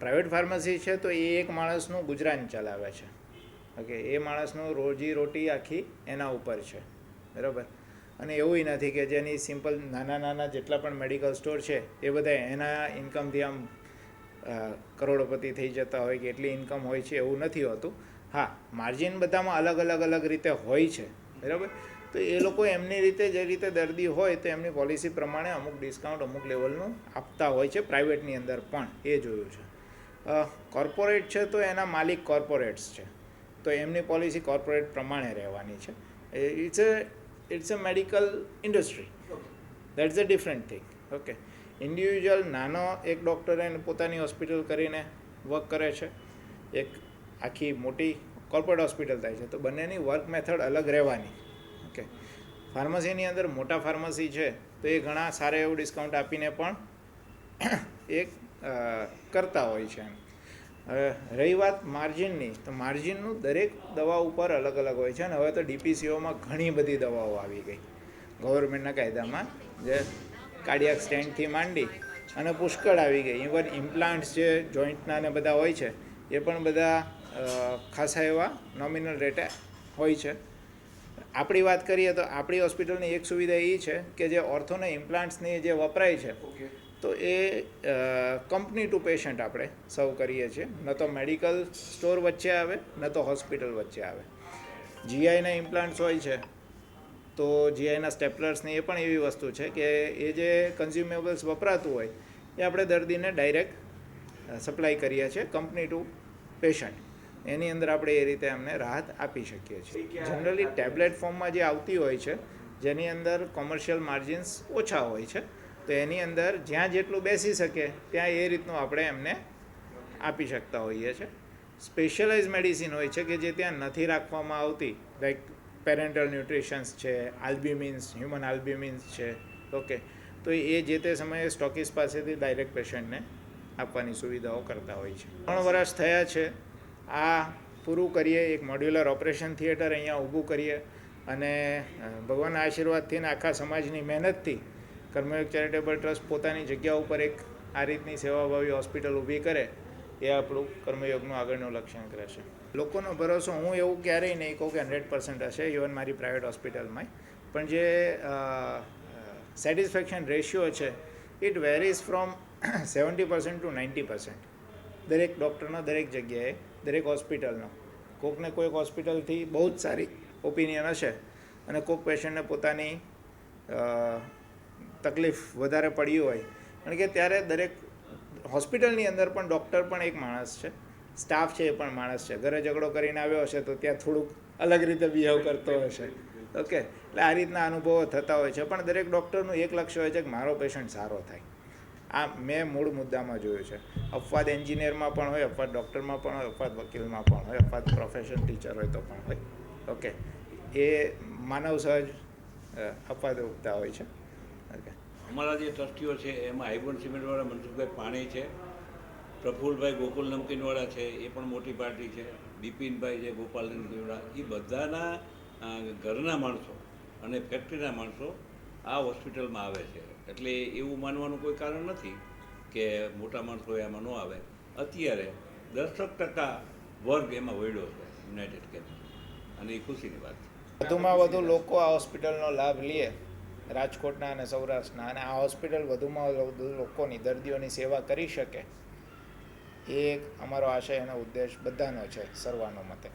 Private pharmacy છે તો એ એક માણસનું ગુજરાન ચલાવે છે. ઓકે, એ માણસનું રોજી રોટી આખી એના ઉપર છે. બરાબર? અને એવું નથી કે જેની સિમ્પલ નાના નાના જેટલા પણ મેડિકલ સ્ટોર છે, એ બધા એના ઇન્કમથી આમ કરોડોપતિ થઈ જતા હોય કે એટલી ઇન્કમ હોય છે એવું નથી હોતું. હા, માર્જિન બધામાં અલગ અલગ અલગ રીતે હોય છે. બરાબર? તો એ લોકો એમની રીતે જે રીતે દર્દી હોય તો એમની પોલિસી પ્રમાણે અમુક ડિસ્કાઉન્ટ અમુક લેવલનું આપતા હોય છે પ્રાઇવેટની અંદર પણ. એ જોયું છે. કોર્પોરેટ છે તો એના માલિક કોર્પોરેટ્સ છે. તો એમની પોલિસી કોર્પોરેટ પ્રમાણે રહેવાની છે. It's a it's a medical industry that's a different thing okay individual નાનો એક ડૉક્ટરે પોતાની હોસ્પિટલ કરીને વર્ક કરે છે. એક આખી મોટી કોર્પોરેટ હોસ્પિટલ થાય છે. તો બંનેની વર્ક મેથડ અલગ રહેવાની. ઓકે ફાર્મસીની અંદર મોટા ફાર્મસી છે, તો એ ઘણા સારા એવું ડિસ્કાઉન્ટ આપીને પણ એક કરતા હોય છે એમ. રહી વાત માર્જિનની, તો માર્જિનનું દરેક દવા ઉપર અલગ અલગ હોય છે અને હવે તો ડીપીસીઓમાં ઘણી બધી દવાઓ આવી ગઈ. ગવર્મેન્ટના કાયદામાં, જે કાર્ડિયાક સ્ટેન્ડથી માંડી અને પુષ્કળ આવી ગઈ. ઇવન ઇમ્પ્લાન્ટ્સ જે જોઈન્ટના ને બધા હોય છે, એ પણ બધા ખાસા એવા નોમિનલ રેટે હોય છે. આપણી વાત કરીએ તો આપણી હોસ્પિટલની એક સુવિધા એ છે કે જે ઓર્થોને ઇમ્પ્લાન્ટ્સની જે વપરાય છે તો એ કંપની ટુ પેશન્ટ આપણે સર્વ કરીએ છીએ. ન તો મેડિકલ સ્ટોર વચ્ચે આવે, ન તો હોસ્પિટલ વચ્ચે આવે. જીઆઈના ઇમ્પ્લાન્ટ્સ હોય છે, તો જીઆઈના સ્ટેપલર્સની એ પણ એવી વસ્તુ છે કે એ જે કન્ઝ્યુમેબલ્સ વપરાતું હોય, એ આપણે દર્દીને ડાયરેક્ટ સપ્લાય કરીએ છીએ કંપની ટુ પેશન્ટ એની અંદર આપણે એ રીતે એમને રાહત આપી શકીએ છીએ. જનરલી ટેબ્લેટ ફોર્મમાં જે આવતી હોય છે, જેની અંદર કોમર્શિયલ માર્જિન્સ ઓછા હોય છે તો એની અંદર જ્યાં જેટલું બેસી શકે ત્યાં એ રીતનું આપણે એમને આપી શકતા હોઈએ છીએ. સ્પેશિયલાઇઝ મેડિસિન હોય છે કે જે ત્યાં નથી રાખવામાં આવતી લાઈક પેરેન્ટલ ન્યુટ્રિશન્સ છે આલ્બ્યુમિન્સ હ્યુમન આલ્બ્યુમિન્સ છે ઓકે તો એ જે તે સમયે સ્ટોકિસ પાસેથી ડાયરેક્ટ પેશન્ટને આપવાની સુવિધાઓ કરતા હોય છે. ત્રણ વર્ષ થયા છે. આ પૂરું કરીએ, એક મોડ્યુલર ઓપરેશન થિયેટર અહીંયા ઊભું કરીએ અને ભગવાનના આશીર્વાદથી ને આખા સમાજની મહેનતથી કર્મયોગ ચેરિટેબલ ટ્રસ્ટ પોતાની જગ્યા ઉપર એક આ રીતની સેવાભાવી હોસ્પિટલ ઊભી કરે, એ આપણું કર્મયોગનું આગળનું લક્ષણ રહેશે લોકોનો ભરોસો, હું એવું ક્યારેય નહીં કહું કે હંડ્રેડ પર્સન્ટ હશે, ઇવન મારી પ્રાઇવેટ હોસ્પિટલમાં પણ જે સેટિસ્ફેક્શન રેશિયો છે, it varies from seventy percent to ninety percent. દરેક ડૉક્ટરનો, દરેક જગ્યાએ, દરેક હોસ્પિટલનો. કોઈકને કોઈક હોસ્પિટલથી બહુ જ સારી ઓપિનિયન હશે અને કોઈક પેશન્ટને પોતાની તકલીફ વધારે પડી હોય. કારણ કે ત્યારે દરેક હોસ્પિટલની અંદર પણ ડૉક્ટર પણ એક માણસ છે. સ્ટાફ છે એ પણ માણસ છે. ઘરે ઝઘડો કરીને આવ્યો હશે તો ત્યાં થોડુંક અલગ રીતે બિહેવ કરતો હશે. ઓકે? એટલે આ રીતના અનુભવો થતા હોય છે. પણ દરેક ડૉક્ટરનું એક લક્ષ્ય હોય છે કે મારો પેશન્ટ સારો થાય. આ મેં મૂળ મુદ્દામાં જોયું છે. અપવાદ એન્જિનિયરમાં પણ હોય, અપવાદ ડૉક્ટરમાં પણ હોય, અપવાદ વકીલમાં પણ હોય, અપવાદ પ્રોફેશન ટીચર હોય તો પણ હોય. ઓકે? એ માનવ સહજ અપવાદ ઉગતા હોય છે. અમારા જે ટ્રસ્ટીઓ છે એમાં હાઈબોન સિમેન્ટવાળા મનસુખભાઈ પાણી છે પ્રફુલભાઈ ગોકુલ નમકીનવાળા છે એ પણ મોટી પાર્ટી છે બિપિનભાઈ છે ગોપાલ નમકીનવાળા એ બધાના ઘરના માણસો અને ફેક્ટરીના માણસો આ હોસ્પિટલમાં આવે છે. એટલે એવું માનવાનું કોઈ કારણ નથી કે મોટા માણસો એમાં ન આવે. અત્યારે દસક ટકા વર્ગ એમાં વળ્યો છે યુનાઇટેડ કેમ્પ અને એ ખુશીની વાત છે. વધુમાં વધુ લોકો આ હોસ્પિટલનો લાભ લે. રાજકોટના અને સૌરાષ્ટ્રના. અને આ હોસ્પિટલ વધુમાં વધુ લોકોની દર્દીઓની સેવા કરી શકે. એ એક અમારો આશય અને ઉદ્દેશ બધાનો છે સર્વાનો મતે